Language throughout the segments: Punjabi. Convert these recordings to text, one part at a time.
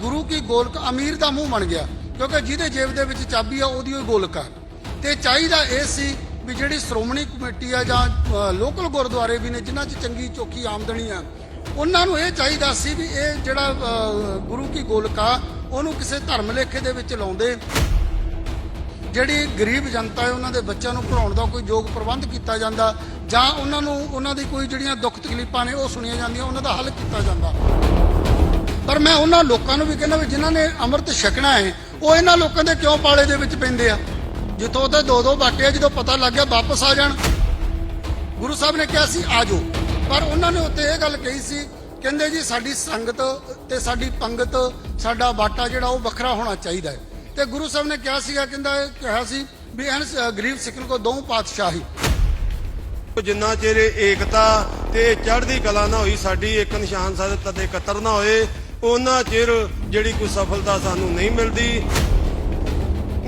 ਗੁਰੂ ਕੀ ਗੋਲਕ ਅਮੀਰ ਦਾ ਮੂੰਹ ਬਣ ਗਿਆ, ਕਿਉਂਕਿ ਜਿਹਦੇ ਜੇਬ ਦੇ ਵਿੱਚ ਚਾਬੀ ਆ, ਉਹਦੀ ਉਹ ਗੋਲਕ ਆ। ਤੇ ਚਾਹੀਦਾ ਇਹ ਸੀ ਵੀ ਜਿਹੜੀ ਸ਼੍ਰੋਮਣੀ ਕਮੇਟੀ ਆ ਜਾਂ ਲੋਕਲ ਗੁਰਦੁਆਰੇ ਵੀ ਨੇ, ਜਿਨ੍ਹਾਂ 'ਚ ਚੰਗੀ ਚੋਖੀ ਆਮਦਨੀ ਆ, ਉਹਨਾਂ ਨੂੰ ਇਹ ਚਾਹੀਦਾ ਸੀ ਵੀ ਇਹ ਜਿਹੜਾ ਗੁਰੂ ਕੀ ਗੋਲਕਾ ਉਹਨੂੰ ਕਿਸੇ ਧਰਮ ਲੇਖੇ ਦੇ ਵਿੱਚ ਲਾਉਂਦੇ। ਜਿਹੜੀ ਗਰੀਬ ਜਨਤਾ ਹੈ, ਉਹਨਾਂ ਦੇ ਬੱਚਿਆਂ ਨੂੰ ਪੜਾਉਣ ਦਾ ਕੋਈ ਯੋਗ ਪ੍ਰਬੰਧ ਕੀਤਾ ਜਾਂਦਾ, ਜਾਂ ਉਹਨਾਂ ਨੂੰ, ਉਹਨਾਂ ਦੀ ਕੋਈ ਜਿਹੜੀਆਂ ਦੁੱਖ ਤਕਲੀਫਾਂ ਨੇ, ਉਹ ਸੁਣੀਆਂ ਜਾਂਦੀਆਂ, ਉਹਨਾਂ ਦਾ ਹੱਲ ਕੀਤਾ ਜਾਂਦਾ। ਪਰ ਮੈਂ ਉਹਨਾਂ ਲੋਕਾਂ ਨੂੰ ਵੀ ਕਹਿੰਦਾ ਵੀ ਜਿਨ੍ਹਾਂ ਨੇ ਅੰਮ੍ਰਿਤ ਛਕਣਾ ਹੈ, ਉਹ ਇਹਨਾਂ ਲੋਕਾਂ ਦੇ ਕਿਉਂ ਪਾਲੇ ਦੇ ਵਿੱਚ ਪੈਂਦੇ ਆ? ਜਿੱਥੋਂ ਉਹਦੇ ਦੋ ਦੋ ਬਾਟੇ ਜਦੋਂ ਪਤਾ ਲੱਗ ਗਿਆ ਵਾਪਸ ਆ ਜਾਣ। ਗੁਰੂ ਸਾਹਿਬ ਨੇ ਕਿਹਾ ਸੀ, ਆ ਪਰ ਉਹਨਾਂ ਨੇ ਉੱਤੇ ਇਹ ਗੱਲ ਕਹੀ ਸੀ, ਕਹਿੰਦੇ ਜੀ, ਸਾਡੀ ਸੰਗਤ ਤੇ ਸਾਡੀ ਪੰਗਤ, ਸਾਡਾ ਬਾਟਾ ਜਿਹੜਾ ਉਹ ਵੱਖਰਾ ਹੋਣਾ ਚਾਹੀਦਾ ਹੈ। ਤੇ ਗੁਰੂ ਸਾਹਿਬ ਨੇ ਕਿਹਾ ਸੀਗਾ, ਕਹਿੰਦਾ ਇਹ ਕਿਹਾ ਸੀ ਵੀ ਐਨ ਗਰੀਬ ਸਿੱਖਣ ਕੋ ਦੋ ਪਾਤਸ਼ਾਹੀ। ਜਿੰਨਾ ਚਿਰ ਏਕਤਾ ਤੇ ਚੜ੍ਹਦੀ ਕਲਾ ਨਾ ਹੋਈ, ਸਾਡੀ ਇੱਕ ਨਿਸ਼ਾਨ ਸਾਧਤ ਤੇ ਇਕੱਤਰ ਨਾ ਹੋਏ ਉਹਨਾਂ ਚਿਰ ਜਿਹੜੀ ਕੋਈ ਸਫਲਤਾ ਸਾਨੂੰ ਨਹੀਂ ਮਿਲਦੀ।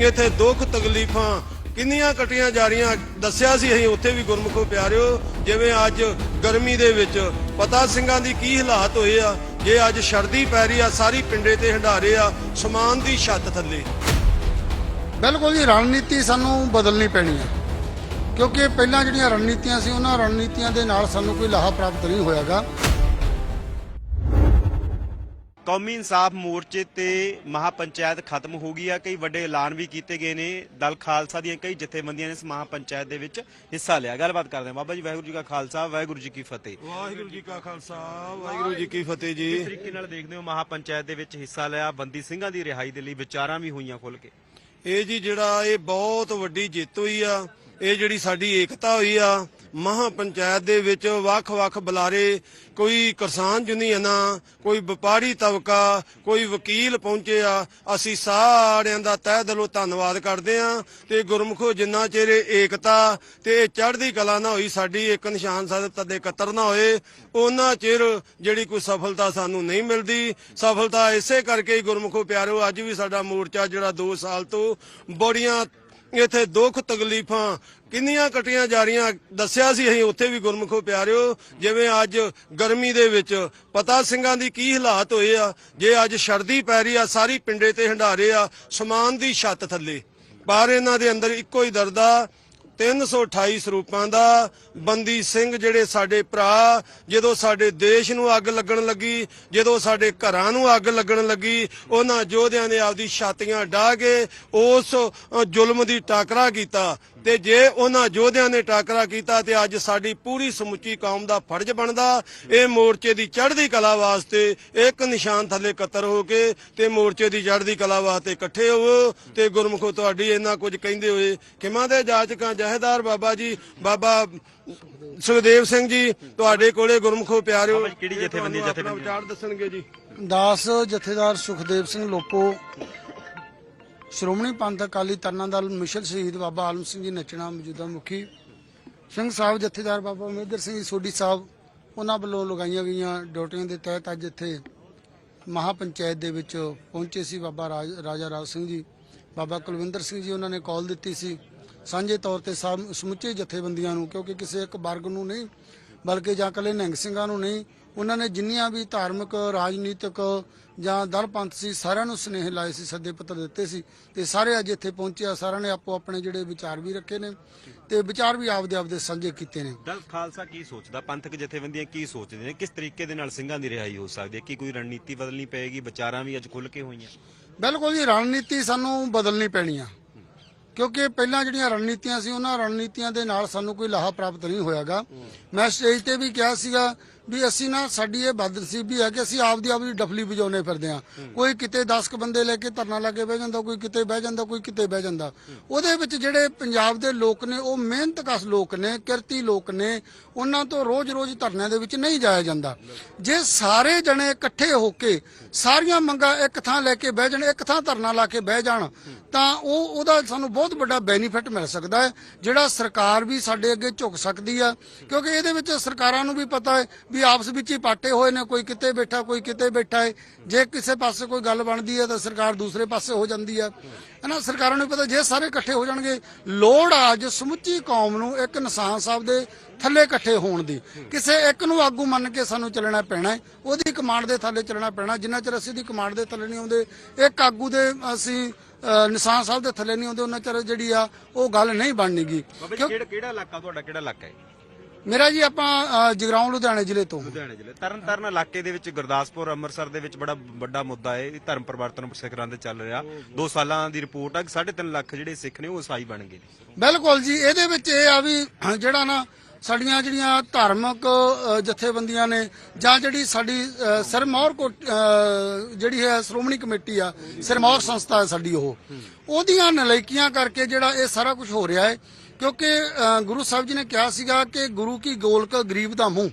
ਇੱਥੇ ਦੁੱਖ ਤਕਲੀਫਾਂ ਕਿੰਨੀਆਂ ਕਟੀਆਂ ਜਾ ਰਹੀਆਂ, ਦੱਸਿਆ ਸੀ ਅਸੀਂ, ਉੱਥੇ ਵੀ ਗੁਰਮੁਖੋ ਪਿਆਰਿਓ, ਜਿਵੇਂ ਅੱਜ ਗਰਮੀ ਦੇ ਵਿੱਚ ਪਤਾ ਸਿੰਘਾਂ ਦੀ ਕੀ ਹਾਲਾਤ ਹੋਏ ਆ, ਜੇ ਅੱਜ ਸ਼ਰਦੀ ਪੈ ਰਹੀ ਆ, ਸਾਰੀ ਪਿੰਡੇ ਤੇ ਹੰਡਾਰੇ ਆ, ਸਮਾਨ ਦੀ ਛੱਤ ਥੱਲੇ। ਬਿਲਕੁਲ ਜੀ, ਰਣਨੀਤੀ ਸਾਨੂੰ ਬਦਲਣੀ ਪੈਣੀ ਹੈ। ਕਿਉਂਕਿ ਪਹਿਲਾਂ ਜਿਹੜੀਆਂ ਰਣਨੀਤੀਆਂ ਸੀ, ਉਹਨਾਂ ਰਣਨੀਤੀਆਂ ਦੇ ਨਾਲ ਸਾਨੂੰ ਕੋਈ ਲਾਹਾ ਪ੍ਰਾਪਤ ਨਹੀਂ ਹੋਇਆਗਾ। ਕੌਮੀ ਇਨਸਾਫ ਮੋਰਚੇ ਤੇ ਮਹਾਪੰਚਾਇਤ ਖਤਮ ਹੋ ਗਈ ਆ। ਕਈ ਵੱਡੇ ਐਲਾਨ ਵੀ ਕੀਤੇ ਗਏ ਨੇ। ਦਲ ਖਾਲਸਾ ਦੀਆਂ ਕਈ ਜਥੇਬੰਦੀਆਂ ਨੇ ਇਸ ਮਹਾਪੰਚਾਇਤ ਦੇ ਵਿੱਚ ਹਿੱਸਾ ਲਿਆ। ਗੱਲਬਾਤ ਕਰਦੇ ਹਾਂ। ਬਾਬਾ ਜੀ ਵਾਹਿਗੁਰੂ ਜੀ ਕਾ ਖਾਲਸਾ ਵਾਹਿਗੁਰੂ ਜੀ ਕੀ ਫਤਿਹ। ਵਾਹਿਗੁਰੂ ਜੀ ਕਾ ਖਾਲਸਾ ਵਾਹਿਗੁਰੂ ਜੀ ਕੀ ਫਤਿਹ ਜੀ। ਕਿਸ ਤਰੀਕੇ ਨਾਲ ਦੇਖਦੇ ਹੋ ਮਹਾਪੰਚਾਇਤ ਦੇ ਵਿੱਚ ਹਿੱਸਾ ਲਿਆ? ਬੰਦੀ ਸਿੰਘਾਂ ਦੀ ਰਿਹਾਈ ਦੇ ਲਈ ਵਿਚਾਰਾਂ ਵੀ ਹੋਈਆਂ ਖੁੱਲ ਕੇ। ਇਹ ਜੀ ਜਿਹੜਾ ਇਹ ਬਹੁਤ ਵੱਡੀ ਜਿੱਤ ਹੋਈ ਆ। ਇਹ ਜਿਹੜੀ ਸਾਡੀ ਏਕਤਾ ਹੋਈ ਆ। ਮਹਾ ਪੰਚਾਇਤ ਦੇ ਵਿੱਚ ਵੱਖ-ਵੱਖ ਬੁਲਾਰੇ, ਕੋਈ ਕਿਸਾਨ ਯੂਨੀਅਨਾਂ ਕੋਈ ਵਪਾਰੀ ਤਬਕਾ, ਕੋਈ ਵਕੀਲ ਪਹੁੰਚੇ ਆ, ਅਸੀਂ ਸਾਰਿਆਂ ਦਾ ਤਹਿ ਦਿਲੋਂ ਧੰਨਵਾਦ ਕਰਦੇ ਆ ਤੇ ਗੁਰਮੁਖੋ ਜਿੰਨਾ ਚਿਰ ਏਕਤਾ ਤੇ ਇਹ ਚੜ੍ਹਦੀ ਕਲਾ ਨਾ ਹੋਈ, ਸਾਡੀ ਇੱਕ ਨਿਸ਼ਾਨ ਸਾਹਿਬ ਤੇ ਕਤਰ ਨਾ ਹੋਏ ਉਹਨਾਂ ਚਿਰ ਜਿਹੜੀ ਕੋਈ ਸਫਲਤਾ ਸਾਨੂੰ ਨਹੀਂ ਮਿਲਦੀ। ਸਫਲਤਾ ਇਸੇ ਕਰਕੇ ਹੀ ਗੁਰਮੁਖੋ ਪਿਆਰੋ, ਅੱਜ ਵੀ ਸਾਡਾ ਮੋਰਚਾ ਜਿਹੜਾ 2 ਸਾਲ ਤੋਂ ਬੜੀਆਂ ਇੱਥੇ ਦੁੱਖ ਤਕਲੀਫਾਂ ਕਿੰਨੀਆਂ ਕਟੀਆਂ ਜਾ ਰਹੀਆਂ? ਦੱਸਿਆ ਸੀ ਅਸੀਂ, ਉੱਥੇ ਵੀ ਗੁਰਮੁਖੋ ਪਿਆਰਿਓ, ਜਿਵੇਂ ਅੱਜ ਗਰਮੀ ਦੇ ਵਿੱਚ ਪਤਾ ਸਿੰਘਾਂ ਦੀ ਕੀ ਹਾਲਾਤ ਹੋਏ ਆ, ਜੇ ਅੱਜ ਸ਼ਰਦੀ ਪੈ ਰਹੀ ਆ, ਸਾਰੀ ਪਿੰਡੇ ਤੇ ਹੰਡਾਰੇ ਆ, ਸਮਾਨ ਦੀ ਛੱਤ ਥੱਲੇ। ਪਰ ਇਹਨਾਂ ਦੇ ਅੰਦਰ ਇੱਕੋ ਹੀ ਦਰਦ ਦਰਦਾ 328 ਸਰੂਪਾਂ ਦਾ, ਬੰਦੀ ਸਿੰਘ ਜਿਹੜੇ ਸਾਡੇ ਭਰਾ, ਜਦੋਂ ਸਾਡੇ ਦੇਸ਼ ਨੂੰ ਅੱਗ ਲੱਗਣ ਲੱਗੀ, ਜਦੋਂ ਸਾਡੇ ਘਰਾਂ ਨੂੰ ਅੱਗ ਲੱਗਣ ਲੱਗੀ, ਉਹਨਾਂ ਯੋਧਿਆਂ ਨੇ ਆਪਦੀ ਛਾਤੀਆਂ ਢਾਹ ਕੇ ਉਸ ਜ਼ੁਲਮ ਦੀ ਟਾਕਰਾ ਕੀਤਾ। ਤੇ ਜੇ ਉਹਨਾਂ ਯੋਧਿਆਂ ਨੇ ਟਾਕਰਾ ਕੀਤਾ ਤੇ ਅੱਜ ਸਾਡੀ ਪੂਰੀ ਸਮੁੱਚੀ ਕੌਮ ਦਾ ਫਰਜ਼ ਬਣਦਾ ਇਹ ਮੋਰਚੇ ਦੀ ਚੜ੍ਹਦੀ ਕਲਾ ਵਾਸਤੇ ਇੱਕ ਨਿਸ਼ਾਨ ਥੱਲੇ ਇਕੱਤਰ ਹੋ ਕੇ ਤੇ ਮੋਰਚੇ ਦੀ ਚੜ੍ਹਦੀ ਕਲਾ ਵਾਸਤੇ ਇਕੱਠੇ ਹੋਵੋ ਤੇ ਗੁਰਮੁਖੋ ਤੁਹਾਡੀ ਇਹਨਾਂ ਕੁਝ ਕਹਿੰਦੇ ਹੋਏ ਕਿਮਾਂ ਦੇ ਜਾਚਕਾਂ ਜਹੇਦਾਰ ਬਾਬਾ ਜੀ ਬਾਬਾ ਸੁਖਦੇਵ ਸਿੰਘ ਜੀ ਤੁਹਾਡੇ ਕੋਲੇ ਗੁਰਮੁਖੋ ਪਿਆਰਿਓ ਕਿਹੜੀ ਜਥੇਬੰਦੀ ਜਥੇਬੰਦੀ? ਵਿਚਾਰ ਦੱਸਣਗੇ ਜੀ ਦਾਸ ਜਥੇਦਾਰ ਸੁਖਦੇਵ ਸਿੰਘ ਲੋਪੋ ਸ਼੍ਰੋਮਣੀ ਪੰਥ ਅਕਾਲੀ ਤਰਨਾ ਦਲ ਮਿਸ਼ਲ ਸ਼ਹੀਦ ਬਾਬਾ ਆਲਮ ਸਿੰਘ ਜੀ ਨੱਚਣਾ ਮੌਜੂਦਾ ਮੁਖੀ। ਸਿੰਘ ਸਾਹਿਬ ਜਥੇਦਾਰ ਬਾਬਾ ਮਹਿੰਦਰ ਸਿੰਘ ਜੀ ਸੋਢੀ ਸਾਹਿਬ, ਉਹਨਾਂ ਵੱਲੋਂ ਲਗਾਈਆਂ ਗਈਆਂ ਡਿਊਟੀਆਂ ਦੇ ਤਹਿਤ ਅੱਜ ਇੱਥੇ ਮਹਾਪੰਚਾਇਤ ਦੇ ਵਿੱਚ ਪਹੁੰਚੇ ਸੀ ਬਾਬਾ ਰਾਜ- ਰਾਜਾ ਰਾਜ ਸਿੰਘ ਜੀ। ਬਾਬਾ ਕੁਲਵਿੰਦਰ ਸਿੰਘ ਜੀ ਉਹਨਾਂ ਨੇ ਕਾਲ ਦਿੱਤੀ ਸੀ। ਸਾਂਝੇ ਤੌਰ ਤੇ ਸਮ- ਸਮੁੱਚੇ ਜਥੇਬੰਦੀਆਂ ਨੂੰ, ਕਿਉਂਕਿ ਕਿਸੇ ਇੱਕ ਵਰਗ ਨੂੰ ਨਹੀਂ, ਬਲਕਿ ਜਾਂ ਇਕੱਲੇ ਨਿਹੰਗ ਸਿੰਘਾਂ ਨੂੰ ਨਹੀਂ ਉਹਨਾਂ ਨੇ ਜਿੰਨੀਆਂ ਵੀ ਧਾਰਮਿਕ ਰਾਜਨੀਤਿਕ ਜਾਂ ਦਲ ਪੰਥ ਸੀ ਸਾਰਿਆਂ ਨੂੰ ਸੁਨੇਹ ਲਾਏ ਸੀ ਸੱਦੇ ਪੱਤਰ ਦਿੱਤੇ ਸੀ ਤੇ ਸਾਰੇ ਅੱਜ ਇੱਥੇ ਪਹੁੰਚੇ ਆ। ਸਾਰਿਆਂ ਨੇ ਆਪੋ ਆਪਣੇ ਜਿਹੜੇ ਵਿਚਾਰ ਵੀ ਰੱਖੇ ਨੇ ਤੇ ਵਿਚਾਰ ਵੀ ਆਪਦੇ ਆਪਦੇ ਸਾਂਝੇ ਕੀਤੇ ਨੇ। ਦਲ ਖਾਲਸਾ ਕੀ ਸੋਚਦਾ? ਪੰਥਕ ਜਥੇਬੰਦੀਆਂ ਕੀ ਸੋਚਦੇ ਨੇ? ਕਿਸ ਤਰੀਕੇ ਦੇ ਨਾਲ ਸਿੰਘਾਂ ਦੀ ਰਿਹਾਈ ਹੋ ਸਕਦੀ ਹੈ? ਕੀ ਕੋਈ ਰਣਨੀਤੀ ਬਦਲਣੀ ਪਏਗੀ? ਵਿਚਾਰਾਂ ਵੀ ਅੱਜ ਖੁੱਲ ਕੇ ਹੋਈਆਂ। ਬਿਲਕੁਲ ਜੀ ਰਣਨੀਤੀ ਸਾਨੂੰ ਬਦਲਣੀ ਪੈਣੀ ਆ ਕਿਉਂਕਿ ਪਹਿਲਾਂ ਜਿਹੜੀਆਂ ਰਣਨੀਤੀਆਂ ਸੀ ਉਹਨਾਂ ਰਣਨੀਤੀਆਂ ਦੇ ਨਾਲ ਸਾਨੂੰ ਕੋਈ ਲਾਹਾ ਪ੍ਰਾਪਤ ਨਹੀਂ ਹੋਇਆਗਾ। ਮੈਂ ਸਟੇਜ ਤੇ ਵੀ ਕਿਹਾ ਸੀਗਾ ਵੀ ਅਸੀਂ ਨਾ, ਸਾਡੀ ਇਹ ਬਦਨਸੀਬੀ ਹੈ ਕਿ ਅਸੀਂ ਆਪਦੀ ਆਪਦੀ ਡਫਲੀ ਵਜਾਉਨੇ ਫਿਰਦੇ ਆ ਕੋਈ ਕਿਤੇ 10 ਕ ਬੰਦੇ ਲੈ ਕੇ ਧਰਨਾ ਲਾ ਕੇ ਬਹਿ ਜਾਂਦਾ, ਕੋਈ ਕਿਤੇ ਬਹਿ ਜਾਂਦਾ, ਕੋਈ ਕਿਤੇ ਬਹਿ ਜਾਂਦਾ। ਉਹਦੇ ਵਿੱਚ ਜਿਹੜੇ ਪੰਜਾਬ ਦੇ ਲੋਕ ਨੇ, ਉਹ ਮਿਹਨਤਕਸ਼ ਲੋਕ ਨੇ, ਕਿਰਤੀ ਲੋਕ ਨੇ, ਉਹਨਾਂ ਤੋਂ ਰੋਜ਼-ਰੋਜ਼ ਧਰਨਿਆਂ ਦੇ ਵਿੱਚ ਨਹੀਂ ਜਾਇਆ ਜਾਂਦਾ। ਜੇ ਸਾਰੇ ਜਣੇ ਇਕੱਠੇ ਹੋ ਕੇ ਸਾਰੀਆਂ ਮੰਗਾਂ ਇੱਕ ਥਾਂ ਲੈ ਕੇ ਬਹਿ ਜਾਣ, ਇੱਕ ਥਾਂ ਧਰਨਾ ਲਾ ਕੇ ਬਹਿ ਜਾਣ, ਤਾਂ ਉਹ, ਉਹਦਾ ਸਾਨੂੰ ਬਹੁਤ ਵੱਡਾ ਬੈਨੀਫਿਟ ਮਿਲ ਸਕਦਾ ਹੈ, ਜਿਹੜਾ ਸਰਕਾਰ ਵੀ ਸਾਡੇ ਅੱਗੇ ਝੁਕ ਸਕਦੀ ਆ। ਕਿਉਂਕਿ ਇਹਦੇ ਵਿੱਚ ਸਰਕਾਰਾਂ ਨੂੰ ਵੀ ਪਤਾ ਹੈ ਵੀ ਵੀ ਆਪਸ ਵਿੱਚ ਹੀ ਪਾਟੇ ਹੋਏ ਨੇ ਕੋਈ ਕਿਤੇ ਬੈਠਾ ਕੋਈ ਕਿਤੇ ਬੈਠਾ ਹੈ ਜੇ ਕਿਸੇ ਪਾਸੇ ਕੋਈ ਗੱਲ ਬਣਦੀ ਹੈ ਤਾਂ ਸਰਕਾਰ ਦੂਸਰੇ ਪਾਸੇ ਹੋ ਜਾਂਦੀ ਹੈ ਹਨਾ ਸਰਕਾਰਾਂ ਨੂੰ ਪਤਾ ਜੇ ਸਾਰੇ ਇਕੱਠੇ ਹੋ ਜਾਣਗੇ ਲੋੜ ਆ ਅੱਜ ਸਮੁੱਚੀ ਕੌਮ ਨੂੰ ਇੱਕ ਨਿਸ਼ਾਨ ਸਾਹਿਬ ਦੇ ਥੱਲੇ ਇਕੱਠੇ ਹੋਣ ਦੀ। ਕਿਸੇ ਇੱਕ ਨੂੰ ਆਗੂ ਮੰਨ ਕੇ ਸਾਨੂੰ ਚੱਲਣਾ ਪੈਣਾ ਹੈ ਉਹਦੀ ਕਮਾਂਡ ਦੇ ਥੱਲੇ ਚੱਲਣਾ ਪੈਣਾ। ਜਿੰਨਾ ਚਿਰ ਅਸੀਂ ਦੀ ਕਮਾਂਡ ਦੇ ਥੱਲੇ ਨਹੀਂ ਆਉਂਦੇ ਇੱਕ ਆਗੂ ਦੇ ਅਸੀਂ ਨਿਸ਼ਾਨ ਸਾਹਿਬ ਦੇ ਥੱਲੇ ਨਹੀਂ ਆਉਂਦੇ ਉਹਨਾਂ ਚਿਰ ਜਿਹੜੀ ਆ ਉਹ ਗੱਲ ਨਹੀਂ ਬਣਨੀਗੀ। ਕਿਹੜਾ ਕਿਹੜਾ ਇਲਾਕਾ ਤੁਹਾਡਾ ਕਿਹੜਾ ਇਲਾਕਾ ਹੈ ਮੇਰਾ ਜੀ ਆਪਾਂ ਜਗਰਾਉਂ ਲੁਧਿਆਣੇ ਜ਼ਿਲ੍ਹੇ ਤੋਂ। ਲੁਧਿਆਣੇ ਜ਼ਿਲ੍ਹੇ। ਤਰਨ ਤਾਰਨ ਇਲਾਕੇ ਦੇ ਵਿੱਚ ਗੁਰਦਾਸਪੁਰ ਅੰਮ੍ਰਿਤਸਰ ਦੇ ਵਿੱਚ ਬੜਾ ਵੱਡਾ ਮੁੱਦਾ ਹੈ। ਇਹ ਧਰਮ ਪਰਿਵਰਤਨ ਸਿਖਰਾਂ ਤੇ ਚੱਲ ਰਿਹਾ। 2 ਸਾਲਾਂ ਦੀ ਰਿਪੋਰਟ ਆ ਕਿ 3.5 ਲੱਖ ਜਿਹੜੇ ਸਿੱਖ ਨੇ ਉਹ ਈਸਾਈ ਬਣ ਗਏ ਬਿਲਕੁਲ ਜੀ ਇਹਦੇ ਵਿੱਚ ਇਹ ਆ ਵੀ ਜਿਹੜਾ ਨਾ ਸਾਡੀਆਂ ਜਿਹੜੀਆਂ ਧਾਰਮਿਕ ਜਥੇਬੰਦੀਆਂ ਨੇ ਜਾਂ ਜਿਹੜੀ ਸਾਡੀ ਸਿਰਮੌਰ ਕੋ ਜਿਹੜੀ ਹੈ ਸ਼੍ਰੋਮਣੀ ਕਮੇਟੀ ਆ ਸਿਰਮੌਰ ਸੰਸਥਾ ਸਾਡੀ ਉਹ। ਉਹਦੀਆਂ ਨਲਾਇਕੀਆਂ ਕਰਕੇ ਜਿਹੜਾ ਇਹ ਸਾਰਾ ਕੁਝ ਹੋ ਰਿਹਾ ਹੈ ਕਿਉਂਕਿ ਗੁਰੂ ਸਾਹਿਬ ਜੀ ਨੇ ਕਿਹਾ ਸੀਗਾ ਕਿ ਗੁਰੂ ਕੀ ਗੋਲਕ ਗਰੀਬ ਦਾ ਮੂੰਹ।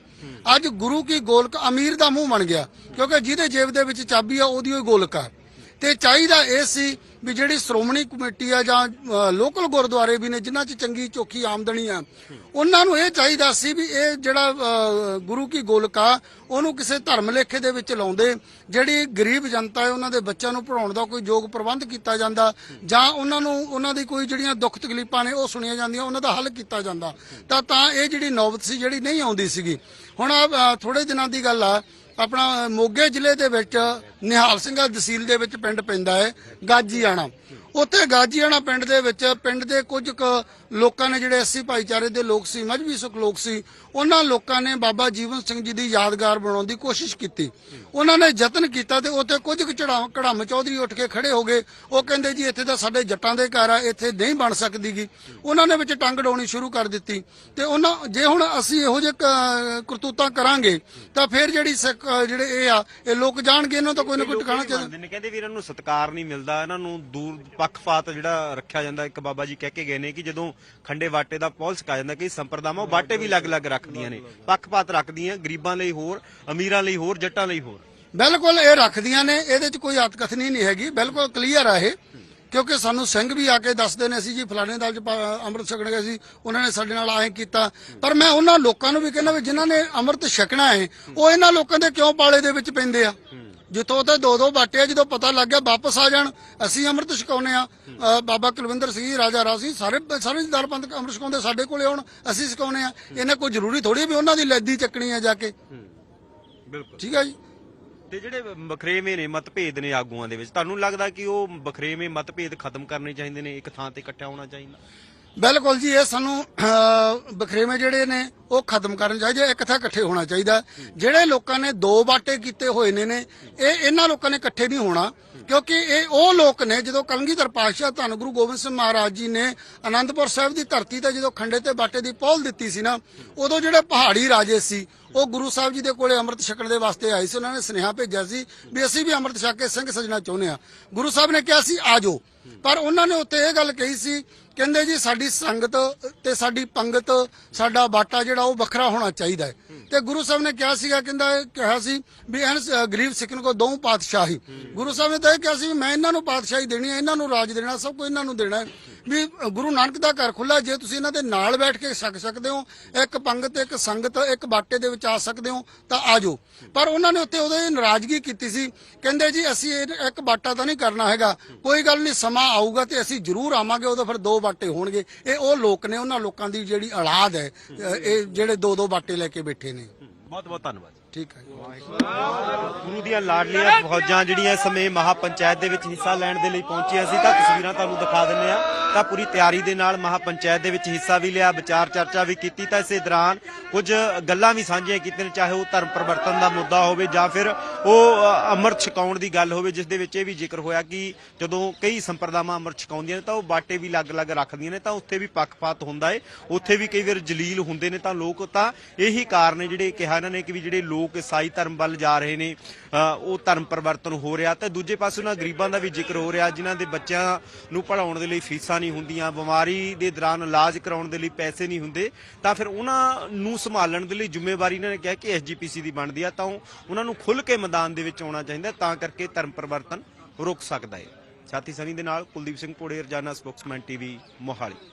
ਅੱਜ ਗੁਰੂ ਕੀ ਗੋਲਕ ਅਮੀਰ ਦਾ ਮੂੰਹ ਬਣ ਗਿਆ। ਕਿਉਂਕਿ ਜਿਹਦੇ ਜੇਬ ਦੇ ਵਿੱਚ ਚਾਬੀ ਆ, ਉਹਦੀ ਉਹ ਗੋਲਕ ਆ। ਤੇ ਚਾਹੀਦਾ ਇਹ ਸੀ ਵੀ ਜਿਹੜੀ ਸ਼੍ਰੋਮਣੀ ਕਮੇਟੀ ਆ ਜਾਂ ਲੋਕਲ ਗੁਰਦੁਆਰੇ ਵੀ ਨੇ, ਜਿਨ੍ਹਾਂ 'ਚ ਚੰਗੀ ਚੋਖੀ ਆਮਦਨੀ ਆ, ਉਹਨਾਂ ਨੂੰ ਇਹ ਚਾਹੀਦਾ ਸੀ ਵੀ ਇਹ ਜਿਹੜਾ ਗੁਰੂ ਕੀ ਗੋਲਕਾ ਉਹਨੂੰ ਕਿਸੇ ਧਰਮ ਲੇਖੇ ਦੇ ਵਿੱਚ ਲਾਉਂਦੇ, ਜਿਹੜੀ ਗਰੀਬ ਜਨਤਾ ਹੈ, ਉਹਨਾਂ ਦੇ ਬੱਚਿਆਂ ਨੂੰ ਪੜਾਉਣ ਦਾ ਕੋਈ ਯੋਗ ਪ੍ਰਬੰਧ ਕੀਤਾ ਜਾਂਦਾ, ਜਾਂ ਉਹਨਾਂ ਨੂੰ, ਉਹਨਾਂ ਦੀ ਕੋਈ ਜਿਹੜੀਆਂ ਦੁੱਖ ਤਕਲੀਫਾਂ ਨੇ, ਉਹ ਸੁਣੀਆਂ ਜਾਂਦੀਆਂ, ਉਹਨਾਂ ਦਾ ਹੱਲ ਕੀਤਾ ਜਾਂਦਾ। ਤਾਂ ਤਾਂ ਇਹ ਜਿਹੜੀ ਨੌਬਤ ਸੀ, ਜਿਹੜੀ ਨਹੀਂ ਆਉਂਦੀ ਸੀਗੀ। ਹੁਣ ਆ ਥੋੜੇ ਦਿਨਾਂ ਦੀ ਗੱਲ ਆ ਆਪਣਾ ਮੋਗੇ ਜ਼ਿਲ੍ਹੇ ਦੇ ਵਿੱਚ ਨਿਹਾਲ ਸਿੰਘਾ ਤਹਿਸੀਲ ਦੇ ਵਿੱਚ ਪਿੰਡ ਪੈਂਦਾ ਹੈ ਗਾਜੀਆਣਾ ਉੱਥੇ ਗਾਜੀਆਣਾ ਪਿੰਡ ਦੇ ਵਿੱਚ ਪਿੰਡ ਦੇ ਕੁਝ ਕੁ ਲੋਕਾਂ ਨੇ ਜਿਹੜੇ ਐਸੀ ਭਾਈਚਾਰੇ ਦੇ ਲੋਕ ਸੀ ਮਜਬੀ ਸੁਖ ਲੋਕ ਸੀ ਉਹਨਾਂ ਲੋਕਾਂ ਨੇ ਬਾਬਾ ਜੀਵਨ ਸਿੰਘ ਜੀ ਦੀ ਯਾਦਗਾਰ ਬਣਾਉਣ ਦੀ ਕੋਸ਼ਿਸ਼ ਕੀਤੀ। ਉਹਨਾਂ ਨੇ ਯਤਨ ਕੀਤਾ ਤੇ ਉੱਥੇ ਕੁਝ ਕੁ ਚੜਾਮ ਕੜਮ ਚੌਧਰੀ ਉੱਠ ਕੇ ਖੜੇ ਹੋ ਗਏ। ਉਹ ਕਹਿੰਦੇ ਜੀ ਇੱਥੇ ਤਾਂ ਸਾਡੇ ਜੱਟਾਂ ਦੇ ਘਰ ਆ ਇੱਥੇ ਨਹੀਂ ਬਣ ਸਕਦੀਗੀ। ਉਹਨਾਂ ਨੇ ਵਿੱਚ ਟੰਗ ਡਾਉਣੀ ਸ਼ੁਰੂ ਕਰ ਦਿੱਤੀ। ਤੇ ਉਹਨਾਂ ਜੇ ਹੁਣ ਅਸੀਂ ਇਹੋ ਜਿਹੇ ਕਰਤੂਤਾਂ ਕਰਾਂਗੇ ਤਾਂ ਫਿਰ ਜਿਹੜੀ ਜਿਹੜੇ ਇਹ ਆ ਇਹ ਲੋਕ ਜਾਣਗੇ ਇਹਨਾਂ ਤੋਂ ਕੋਈ ਨਾ ਕੋਈ ਟਿਕਾਣਾ ਚਾਹੀਦਾ। ਕਹਿੰਦੇ ਵੀ ਇਹਨਾਂ ਨੂੰ ਸਤਕਾਰ ਨਹੀਂ ਮਿਲਦਾ ਇਹਨਾਂ ਨੂੰ ਦੂਰ ਪੱਖਪਾਤ ਜਿਹੜਾ ਰੱਖਿਆ ਜਾਂਦਾ, ਇੱਕ ਬਾਬਾ ਜੀ ਕਹਿ ਕੇ ਗਏ ਨੇ ਕਿ ਜਦੋਂ ਖੰਡੇ ਵਾਟੇ ਦਾ ਪੌਲ ਸਿਖਾਇਆ ਜਾਂਦਾ ਕਿ ਸੰਪਰਦਾਵਾਂ ਉਹ ਬਾਟੇ ਵੀ ਅਲੱਗ-ਅਲੱਗ ਰੱਖਦੀਆਂ ਨੇ ਪੱਖਪਾਤ ਰੱਖਦੀਆਂ, ਗਰੀਬਾਂ ਲਈ ਹੋਰ, ਅਮੀਰਾਂ ਲਈ ਹੋਰ, ਜੱਟਾਂ ਲਈ ਹੋਰ। ਬਿਲਕੁਲ ਇਹ ਰੱਖਦੀਆਂ ਨੇ, ਇਹਦੇ 'ਚ ਕੋਈ ਅਤਕਥਨੀ ਨਹੀਂ ਹੈਗੀ, ਬਿਲਕੁਲ ਕਲੀਅਰ ਆ ਇਹ, ਕਿਉਂਕਿ ਸਾਨੂੰ ਸਿੰਘ ਵੀ ਆ ਕੇ ਦੱਸਦੇ ਨੇ, ਅਸੀਂ ਜੀ ਫਲਾਣੇ ਦਲ 'ਚ ਅੰਮ੍ਰਿਤ ਛਕਣ ਗਏ ਸੀ, ਉਹਨਾਂ ਨੇ ਸਾਡੇ ਨਾਲ ਐਂ ਕੀਤਾ, ਪਰ ਮੈਂ ਉਹਨਾਂ ਲੋਕਾਂ ਨੂੰ ਵੀ ਕਹਿੰਦਾ ਵੀ ਜਿਨ੍ਹਾਂ ਨੇ ਅੰਮ੍ਰਿਤ ਛਕਣਾ ਹੈ, ਉਹ ਇਹਨਾਂ ਲੋਕਾਂ ਦੇ ਕਿਉਂ ਪਾਲੇ ਦੇ ਵਿੱਚ ਪੈਂਦੇ ਆ? ਜਿੱਥੋਂ ਤੇ ਦੋ ਦੋ ਬਾਟੇ ਆ ਜਦੋਂ ਪਤਾ ਲੱਗ ਗਿਆ ਵਾਪਸ ਆ ਜਾਣ ਅਸੀਂ ਅੰਮ੍ਰਿਤ ਛਕਾਉਨੇ ਆ ਬਾਬਾ ਕੁਲਵਿੰਦਰ ਸਿੰਘ ਰਾਜਾ ਰਾਜ ਸਿੰਘ ਸਾਰੇ ਸਾਰੇ ਦਲ ਪੰਥ ਅੰਮ੍ਰਿਤ ਛਕਾਉਂਦੇ ਸਾਡੇ ਕੋਲੇ ਆਉਣ ਅਸੀਂ ਛਕਾਉਨੇ ਆ ਇਹਨਾਂ ਕੋਈ ਜ਼ਰੂਰੀ ਥੋੜੀ ਵੀ ਉਹਨਾਂ ਦੀ ਲੈਦੀ ਚੱਕਣੀ ਆ ਜਾ ਕੇ। ਬਿਲਕੁਲ। ਠੀਕ ਆ ਜੀ? ਤੇ ਜਿਹੜੇ ਬਖਰੇਵੇਂ ਨੇ ਮਤਭੇਦ ਨੇ ਆਗੂਆਂ ਦੇ ਵਿੱਚ ਤੁਹਾਨੂੰ ਲੱਗਦਾ ਕਿ ਉਹ ਬਖਰੇਵੇਂ ਮਤਭੇਦ ਖਤਮ ਕਰਨੇ ਚਾਹੀਦੇ ਨੇ ਇੱਕ ਥਾਂ ਤੇ ਇਕੱਠਾ ਹੋਣਾ ਚਾਹੀਦਾ? ਬਿਲਕੁਲ ਜੀ ਇਹ ਸਾਨੂੰ ਅਹ, ਬਖਰੇਵੇਂ ਜਿਹੜੇ ਨੇ ਉਹ ਖਤਮ ਕਰਨ ਚਾਹੀਦੇ ਇੱਕ ਥਾਂ ਇਕੱਠੇ ਹੋਣਾ ਚਾਹੀਦਾ। ਜਿਹੜੇ ਲੋਕਾਂ ਨੇ ਦੋ ਬਾਟੇ ਕੀਤੇ ਹੋਏ ਨੇ ਨੇ ਇਹ ਇਹਨਾਂ ਲੋਕਾਂ ਨੇ ਇਕੱਠੇ ਨਹੀਂ ਹੋਣਾ ਕਿਉਂਕਿ ਇਹ ਉਹ ਲੋਕ ਨੇ ਜਦੋਂ ਕਲਗੀਧਰ ਪਾਤਸ਼ਾਹ ਧੰਨ ਗੁਰੂ ਗੋਬਿੰਦ ਸਿੰਘ ਮਹਾਰਾਜ ਜੀ ਨੇ ਅਨੰਦਪੁਰ ਸਾਹਿਬ ਦੀ ਧਰਤੀ ਤੇ ਜਦੋਂ ਖੰਡੇ ਤੇ ਬਾਟੇ ਦੀ ਪੌਲ ਦਿੱਤੀ ਸੀ ਨਾ ਉਦੋਂ ਜਿਹੜੇ ਪਹਾੜੀ ਰਾਜੇ ਸੀ ਉਹ ਗੁਰੂ ਸਾਹਿਬ ਜੀ ਦੇ ਕੋਲੇ ਅੰਮ੍ਰਿਤ ਛਕਣ ਦੇ ਵਾਸਤੇ ਆਏ ਸੀ ਉਹਨਾਂ ਨੇ ਸੁਨੇਹਾ ਭੇਜਿਆ ਸੀ ਵੀ ਅਸੀਂ ਵੀ ਅੰਮ੍ਰਿਤ ਛਕ ਕੇ ਸਿੰਘ ਸਜਣਾ ਚਾਹੁੰਦੇ ਆ ਗੁਰੂ ਸਾਹਿਬ ਨੇ ਕਿਹਾ ਸੀ ਆ ਜਾਓ। ਪਰ ਉਹਨਾਂ ਨੇ ਉੱਤੇ ਇਹ ਗੱਲ ਕਹੀ ਸੀ ਕਹਿੰਦੇ ਜੀ ਸਾਡੀ ਸੰਗਤ ਤੇ ਸਾਡੀ ਪੰਗਤ, ਸਾਡਾ ਬਾਟਾ ਜਿਹੜਾ ਉਹ ਵੱਖਰਾ ਹੋਣਾ ਚਾਹੀਦਾ ਹੈ। ਤੇ ਗੁਰੂ ਸਾਹਿਬ ਨੇ ਕਿਹਾ ਸੀਗਾ, ਕਹਿੰਦਾ, ਕਿਹਾ ਸੀ ਵੀ ਐਨ ਗਰੀਬ ਸਿੱਖਣ ਕੋ ਦੋ ਪਾਤਸ਼ਾਹੀ। ਗੁਰੂ ਸਾਹਿਬ ਨੇ ਤਾਂ ਇਹ ਕਿਹਾ ਸੀ ਵੀ ਮੈਂ ਇਹਨਾਂ ਨੂੰ ਪਾਤਸ਼ਾਹੀ ਦੇਣੀ ਹੈ, ਇਹਨਾਂ ਨੂੰ ਰਾਜ ਦੇਣਾ, ਸਭ ਕੁਝ ਇਹਨਾਂ ਨੂੰ ਦੇਣਾ ਹੈ। ਵੀ ਗੁਰੂ ਨਾਨਕ ਦਾ ਘਰ ਖੁੱਲਾ ਜੇ ਤੁਸੀਂ ਇਹਨਾਂ ਦੇ ਨਾਲ ਬੈਠ ਕੇ ਛਕ ਸਕਦੇ ਹੋ ਇੱਕ ਪੰਗਤ ਇੱਕ ਸੰਗਤ ਇੱਕ ਬਾਟੇ ਦੇ ਵਿੱਚ ਆ ਸਕਦੇ ਹੋ ਤਾਂ ਆ ਜਾਓ। ਪਰ ਉਹਨਾਂ ਨੇ ਉੱਤੇ ਉਹਦੇ ਨਾਰਾਜ਼ਗੀ ਕੀਤੀ ਸੀ। ਕਹਿੰਦੇ ਜੀ ਅਸੀਂ ਇੱਕ ਬਾਟਾ ਤਾਂ ਨਹੀਂ ਕਰਨਾ ਹੈਗਾ। ਕੋਈ ਗੱਲ ਨਹੀਂ ਸਮਾਂ ਆਊਗਾ ਤੇ ਅਸੀਂ ਜ਼ਰੂਰ ਆਵਾਂਗੇ ਉਦੋਂ ਫਿਰ ਦੋ ਬਾਟੇ ਹੋਣਗੇ। ਇਹ ਉਹ ਲੋਕ ਨੇ ਉਹਨਾਂ ਲੋਕਾਂ ਦੀ ਜਿਹੜੀ ਔਲਾਦ ਹੈ ਇਹ ਜਿਹੜੇ ਦੋ ਦੋ ਬਾਟੇ ਲੈ ਕੇ ਬੈਠੇ ਨੇ। ਬਹੁਤ ਬਹੁਤ ਧੰਨਵਾਦ ਠੀਕ ਹੈ ਗੁਰੂ ਦੀਆਂ ਲਾਡਲੀਆਂ ਫੌਜਾਂ ਜਿਹੜੀਆਂ ਇਸ ਸਮੇਂ ਮਹਾਪੰਚਾਇਤ ਦੇ ਵਿੱਚ ਹਿੱਸਾ ਲੈਣ ਦੇ ਲਈ ਪਹੁੰਚੀਆਂ ਸੀ ਤਾਂ ਤਸਵੀਰਾਂ ਤੁਹਾਨੂੰ ਦਿਖਾ ਦਿੰਨੇ ਆ ਤਾਂ ਪੂਰੀ ਤਿਆਰੀ ਦੇ ਨਾਲ ਮਹਾਪੰਚਾਇਤ ਦੇ ਵਿੱਚ ਹਿੱਸਾ ਵੀ ਲਿਆ ਵਿਚਾਰ ਚਰਚਾ ਵੀ ਕੀਤੀ ਤਾਂ ਇਸੇ ਦੌਰਾਨ ਕੁਝ ਗੱਲਾਂ ਵੀ ਸਾਂਝੀਆਂ ਕੀਤੀਆਂ ਨੇ, ਚਾਹੇ ਉਹ ਧਰਮ ਪਰਿਵਰਤਨ ਦਾ ਮੁੱਦਾ ਹੋਵੇ ਜਾਂ ਫਿਰ ਉਹ ਅ, ਅੰਮ੍ਰਿਤ ਛਕਾਉਣ ਦੀ ਗੱਲ ਹੋਵੇ ਜਿਸ ਦੇ ਵਿੱਚ ਇਹ ਵੀ ਜ਼ਿਕਰ ਹੋਇਆ ਕਿ ਜਦੋਂ ਕਈ ਸੰਪਰਦਾਵਾਂ ਅੰਮ੍ਰਿਤ ਛਕਾਉਂਦੀਆਂ ਨੇ ਤਾਂ ਉਹ ਬਾਟੇ ਵੀ ਅਲੱਗ-ਅਲੱਗ ਰੱਖਦੀਆਂ ਨੇ ਤਾਂ ਉੱਥੇ ਵੀ ਪੱਖਪਾਤ ਹੁੰਦਾ ਏ ਉੱਥੇ ਵੀ ਕਈ ਵਾਰ ਜਲੀਲ ਹੁੰਦੇ ਨੇ ਤਾਂ ਲੋਕ ਤਾਂ ਇਹੀ ਕਾਰਨ ਨੇ ਜਿਹੜੇ ਕਿਹਾ ਇਹਨਾਂ ਨੇ ਕਿ ਵੀ ਜਿਹੜੇ ਲੋਕ ਈਸਾਈ ਧਰਮ ਵੱਲ ਜਾ ਰਹੇ ਨੇ ਅ, ਉਹ ਧਰਮ ਪਰਿਵਰਤਨ ਹੋ ਰਿਹਾ ਤੇ ਦੂਜੇ ਪਾਸੇ ਉਹਨਾਂ ਗਰੀਬਾਂ ਦਾ ਵੀ ਜ਼ਿਕਰ ਹੋ ਰਿਹਾ ਜਿਨ੍ਹਾਂ ਦੇ ਬੱਚਿਆਂ ਨੂੰ ਪੜਾਉਣ ਦੇ ਲਈ ਫੀਸਾਂ ਨਹੀਂ ਹੁੰਦੀਆਂ, ਬਿਮਾਰੀ ਦੇ ਦੌਰਾਨ ਇਲਾਜ ਕਰਾਉਣ ਦੇ ਲਈ ਪੈਸੇ ਨਹੀਂ ਹੁੰਦੇ, ਤਾਂ ਫਿਰ ਉਹਨਾਂ ਨੂੰ ਸੰਭਾਲਣ ਦੇ ਲਈ ਜ਼ਿੰਮੇਵਾਰੀ ਇਹਨਾਂ ਨੇ ਕਿਹਾ ਕਿ ਐਸਜੀਪੀਸੀ ਦੀ ਬਣਦੀ ਆ, ਤਾਂ ਉਹਨਾਂ ਨੂੰ ਖੁੱਲ ਕੇ ਮੈਦਾਨ ਦੇ ਵਿੱਚ ਆਉਣਾ ਚਾਹੀਦਾ, ਤਾਂ ਕਰਕੇ ਧਰਮ ਪਰਿਵਰਤਨ ਰੁਕ ਸਕਦਾ ਹੈ। ਸਾਥੀ ਸਨੀ ਦੇ ਨਾਲ ਕੁਲਦੀਪ ਸਿੰਘ ਪੋੜੇ ਰਜਾਨਾ ਸਪੋਕਸਮੈਨ ਟੀਵੀ, ਮੋਹਾਲੀ।